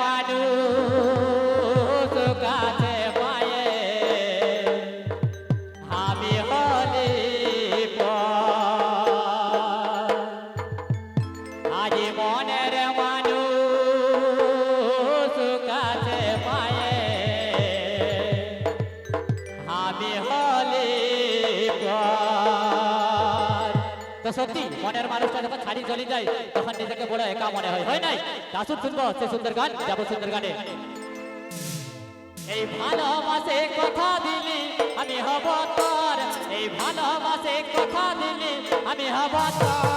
মানুষ পায়ে আমি হলি। আজ মনের তো সত্যি, মনের মানুষটা যখন ছাড়ি চলে যায়, তখন নিজেকে বড় একা মনে হয় হয় নাই? দাসুর শুনব, সে সুন্দর গান, যাব সুন্দর গানে। এই ভালোবাসে কথা দিলি, আমি হব তোর। এই ভালোবাসে কথা দিলি, আমি হব তোর।